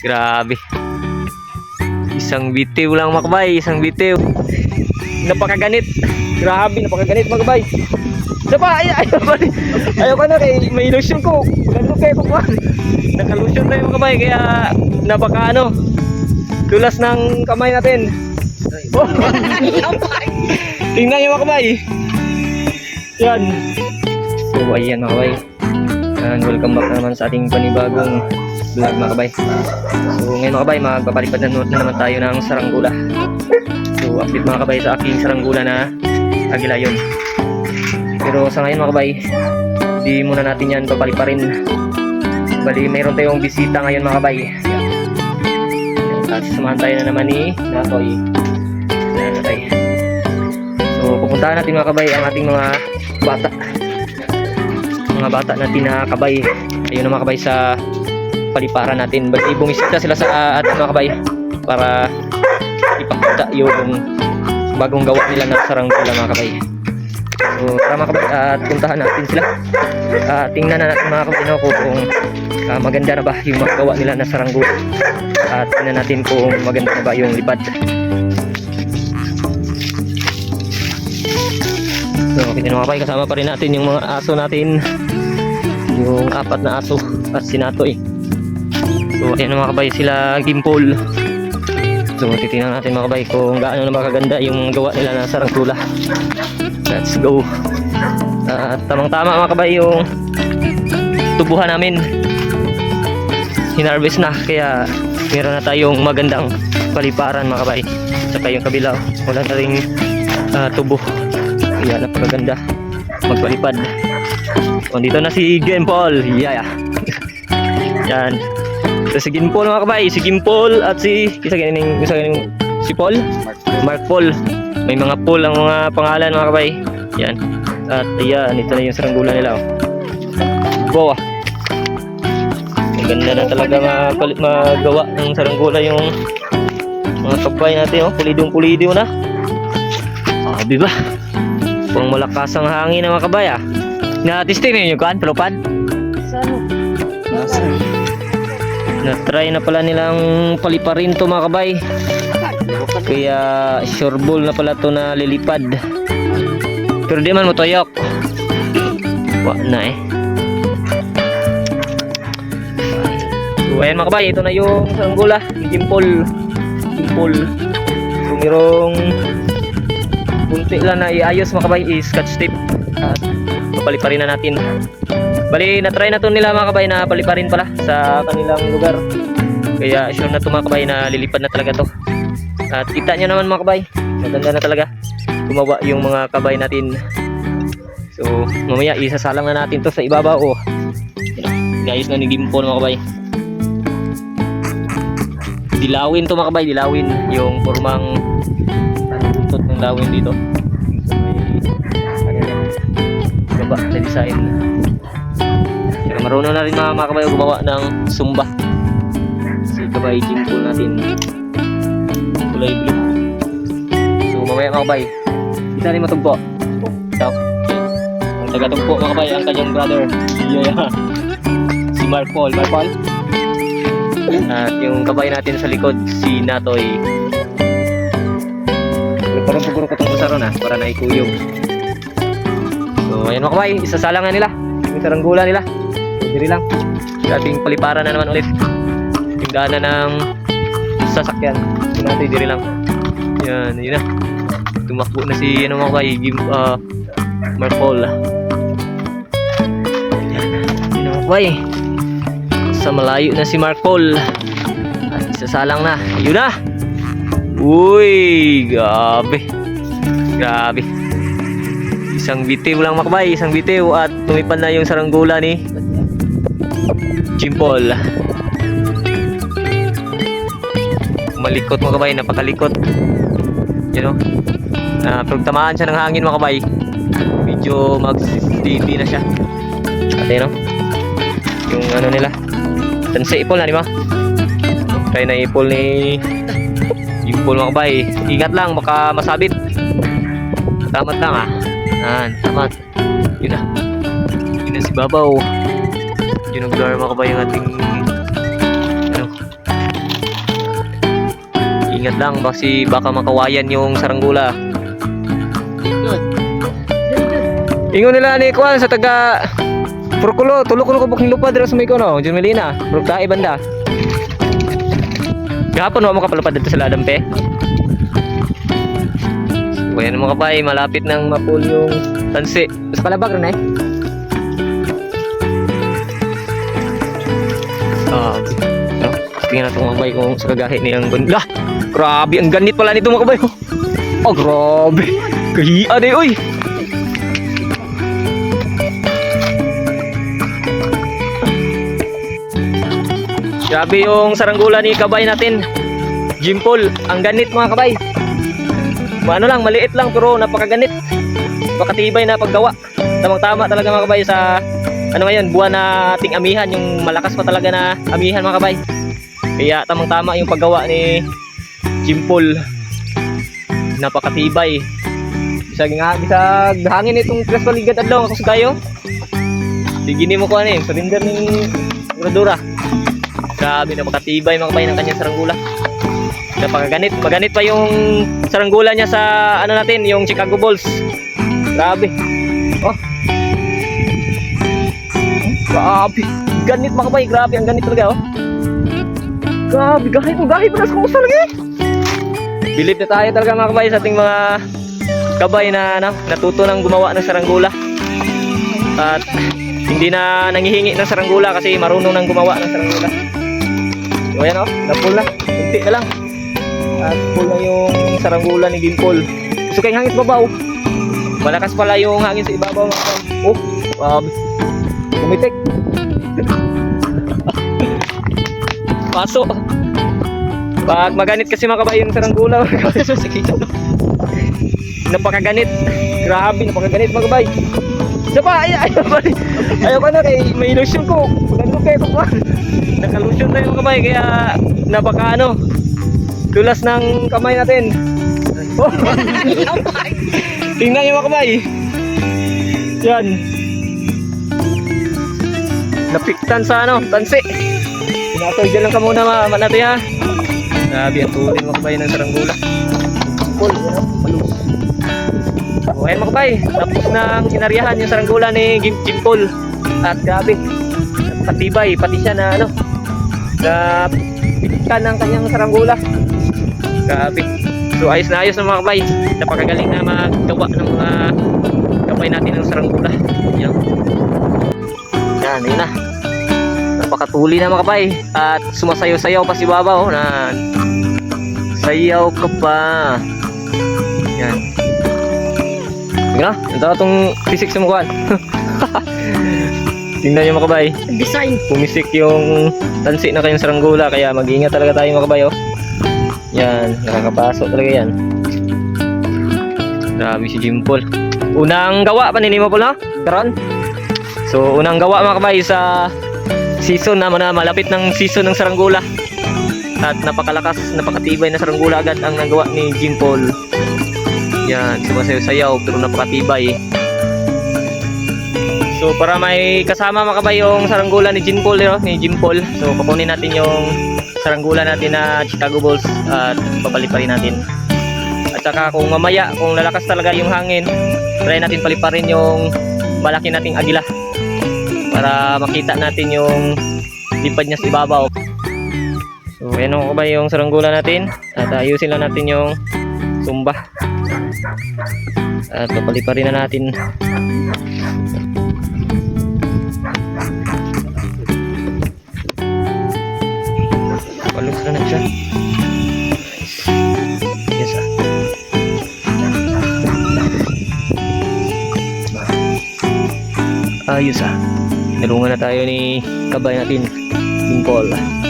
Grabe. Isang bitiw lang mga kabay, isang bitiw. Napakaganit. Grabe, napakaganit. Isa pa, ay, ayaw pa rin. Ayaw pa na kay may lotion ko. Magandang kayo ko pa. Naka-lotion tayo mga kabay, kaya napaka ano, dulas ng kamay natin. Oh. Tingnan niyo mga kabay. Yan. So, ayan mga kabay. And welcome back na naman sa ating panibagong vlog mga kabay. So ngayon mga kabay, magpapalipad na, na naman tayo ng saranggula. So update mga kabay sa aking saranggula na agilayon. Pero sa ngayon mga kabay, di muna natin yan papaliparin. Bali, mayroon tayong bisita ngayon mga kabay. At samahan tayo na naman ni Natoy. So pupuntahan natin mga kabay ang ating mga bata mga bata natin na kabay ayun na mga kabay sa paliparan natin. Bali bumisita sila sa uh, ating mga kabay para ipakita yung bagong gawa nila na saranggula mga kabay. So tara mga kabay at puntahan natin sila. At tingnan na natin mga kabay no, kung ah, maganda na ba yung mga gawa nila na saranggula at tingnan natin kung maganda na ba yung lipad So, kita mga kabay, kasama pa rin natin yung mga aso natin. Yung apat na aso at sinatoy. So, ayan mga kabay, sila gimpol. So, titingnan natin mga kabay kung gaano na makaganda yung gawa nila na sarangkula. Let's go. At tamang-tama mga kabay yung tubuhan namin. Hinarvest na, kaya meron na tayong magandang paliparan mga kabay. Saka yung kabila, wala na rin ah, tubo. Kaya napakaganda magpalipad. O, dito na si Gimpol. Yeah. Yan. So, si Gimpol mga kabay. Si Gimpol at si isa ganing isa ganing si Paul. Mark Paul. May mga Paul ang mga pangalan mga kabay. Yan. At ayan, ito na yung saranggula nila. Oh. Wow. Maganda na talaga mapalit magawa ng saranggula yung mga kabay natin. Oh. Pulidong-pulido na. Sabi ba? Kung malakas ang hangin ng mga kabay ah. Na-testing ninyo kan, pelupad? Na-try na pala nilang paliparin to mga kabay. Kaya sure ball na pala to na lilipad. Pero di man mo toyok. Wa na eh. So ayan mga kabay, ito na yung sanggula. Gimpol. Gimpol. So bunti lang na iayos mga kabay is scotch tape at papaliparin na natin. Bali na-try na to nila mga kabay na paliparin pala sa kanilang lugar. Kaya sure na to mga kabay na lilipad na talaga to. At kita nyo naman mga kabay maganda na talaga gumawa yung mga kabay natin. So mamaya isasalang na natin to sa ibabaw oh. Inayos na ni Gimpon mga kabay? Dilawin to mga kabay dilawin yung formang lawin dito. May baba na design pero marunong na rin mga mga kabayo gumawa ng sumba si kabay gym pool natin. Kulay blue. So mamaya mga kabay kita rin matugpo. Ito ang taga-tugpo mga kabay ang kanyang brother yeah. si Mark Paul. Mark Paul. At yung kabay natin sa likod si Natoy parang siguro ko itong usaron ah, para naikuyog. So, ayan mga kabay, isasalang na nila. Yung saranggula nila. Diri lang. Yung ating paliparan na naman ulit. Yung daanan ng sasakyan. Yung natin, diri lang. Yan, yun na. Tumakbo na si, ano mga kabay, Gim, uh, Mark Paul. Yan, yun na mga kabay. Sa malayo na si Mark Paul. Isasalang na. Yun na! Uy, grabe. Grabe. Isang bitiw lang makabay, isang bitiw at tumipad na yung saranggula ni Jimpol. Malikot makabay, napakalikot. You know? Na pagtamaan siya ng hangin makabay. Medyo mag-steady na siya. At yun, no? Yung ano nila. Tansi ipol na, di ba? Try na ipol ni Impol mga kabay. Ingat lang, baka masabit. Tamat lang ah. Yan, tamat. Yun na. Yun na si Babaw. Yun ang mga kabay yung ating ano, Ingat lang, kasi baka makawayan yung saranggula. Ingon nila ni Kwan sa taga Purkulo, tulo ko ko buking lupa dira sa may kono, Jun Melina, Brugtae banda. Gahapon wa mo kapalapad dito sa Ladampe. So, ayan mga kapay, malapit nang mapul yung tansi. Sa palabag rin eh. Ah, no? Tingnan natin mga kabay kung sa kagahi niyang banda. Grabe, ang ganit pala nito mga kabay. Oh, grabe. Kahiya de, uy. Grabe yung saranggula ni kabay natin. Jimpol, ang ganit mga kabay. Ano lang, maliit lang pero napakaganit. Napakatibay na paggawa. Tamang-tama talaga mga kabay sa ano ngayon, buwan na ating amihan, yung malakas pa talaga na amihan mga kabay. Kaya tamang-tama yung paggawa ni Jimpol. Napakatibay. Bisa nga, bisa hangin itong crystal ligad adlaw sa kayo. Sige ni mo ko ano eh, surrender ni Dura-dura. Grabe, napakatibay mga kabay ng kanyang saranggula. Napakaganit. Maganit pa yung saranggula niya sa ano natin, yung Chicago Bulls. Grabe. Oh. Grabe. Ganit mga kabay. Grabe, ang ganit talaga oh. Grabe, gahit mo. Gahit mo na sa kusal lagi. Bilib na tayo talaga mga kabay sa ating mga kabay na ano, natuto ng gumawa ng saranggula. At hindi na nangihingi ng saranggula kasi marunong nang gumawa ng saranggula. So ayan o, napul na. Kunti na lang. At full na yung saranggula ni Gimpol. Gusto kayong hangin sa babaw. Malakas pala yung hangin sa ibabaw. Oh, grabe. Pumitik. Paso. Pag maganit kasi mga kabayo yung saranggula. napakaganit. Grabe, napakaganit mga kabay. Isa pa, ay, ayaw pa rin. Ayaw pa na kay may illusion ko. Maganda kayo pa Nakalusyon tayo mga kabay, kaya napaka ano, dulas ng kamay natin. Oh. Tingnan niyo mga kabay. Yan. Napiktan sa ano, tansi. Pinatoy dyan lang ka muna ma natin ha. Grabe ang tuloy mga kabay ng saranggula. Cool, ano, malus. O ayan mga kabay, tapos nang inaryahan yung saranggula ni Jim. At grabe, patibay, pati siya na ano, na pikan ng kanyang saranggula. Grabe. So ayos na ayos ng mga kabay. Napakagaling na maggawa ng mga kabay natin ng saranggula. Yan. Yan, yun na. Napakatuli na mga kabay. At sumasayaw-sayaw pa si Baba oh, na sayaw ka pa. Yan. Sige na, ito itong physics sa mukhaan. Tingnan niyo mga kabay. Design. Pumisik yung tansi na kayong saranggula kaya mag-iingat talaga tayo mga kabay oh. Yan, nakakapasok talaga yan. Grabe si Jimpol. Unang gawa pa ni Nimo Pol ha? Karon. So unang gawa mga kabay sa season na, na malapit ng season ng saranggula. At napakalakas, napakatibay na saranggula agad ang nagawa ni Jimpol. Yan, sumasayaw-sayaw pero napakatibay. So para may kasama mga yung saranggula ni Jimpol, eh, ni Jimpol. So kukunin natin yung saranggula natin na Chicago Bulls at papaliparin natin. At saka kung mamaya, kung lalakas talaga yung hangin, try natin paliparin yung malaki nating agila para makita natin yung lipad niya sa ibabaw. So ayan mga kabay yung saranggula natin at ayusin lang natin yung sumba. At papaliparin na natin Siya. Ah. Ayos ah. Nalungan na tayo ni kabay natin. Timpol. Parang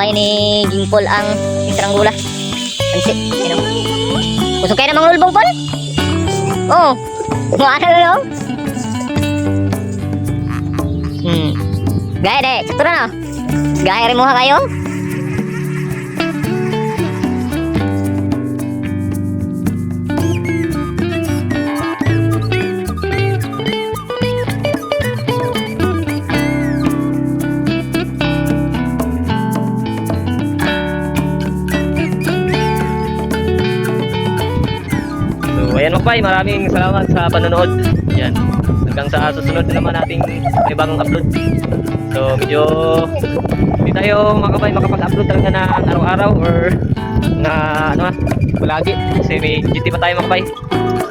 Kabayan ni Jingpol ang Instaranggula. Pansit. Ano? Kusog kayo na mga lulbong pol? Oo. Oh. Ano na no? Hmm. Gaya de, sakto na no? Gaya rin mo kayo? Bay, maraming salamat sa panonood. Yan. Hanggang sa susunod na naman nating may upload. So, medyo hindi tayo mga kabay makapag-upload talaga na araw-araw or na ano ah, palagi. Kasi may GT pa tayo mga kabay.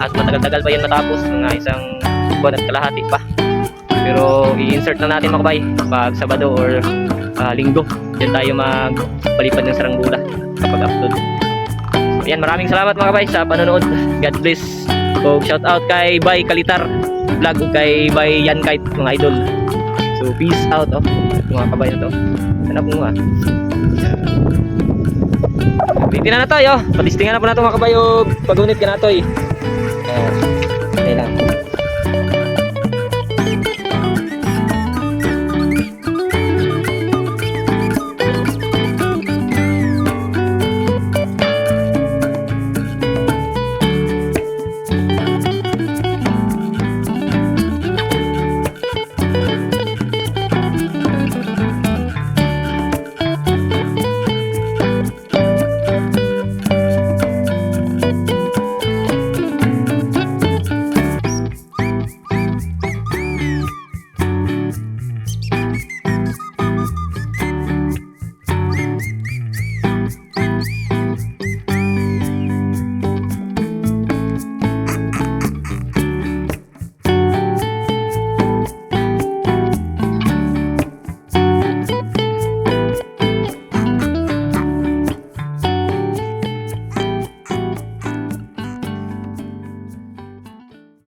At matagal-tagal pa yan matapos. Mga isang buwan at kalahati pa. Pero i-insert na natin mga kabay pag Sabado or ah, Linggo. Diyan tayo magpalipad ng saranggula kapag upload. Yan, maraming salamat mga kabay sa panonood. God bless. So, shout out kay Bay Kalitar vlog kay Bay Yan Kite mga idol. So, peace out oh. Mga kabay na to. Hanap mo ah. Bitin na na tayo. Patistingan na po nato mga kabay og pagunit ka na to eh. Ayan.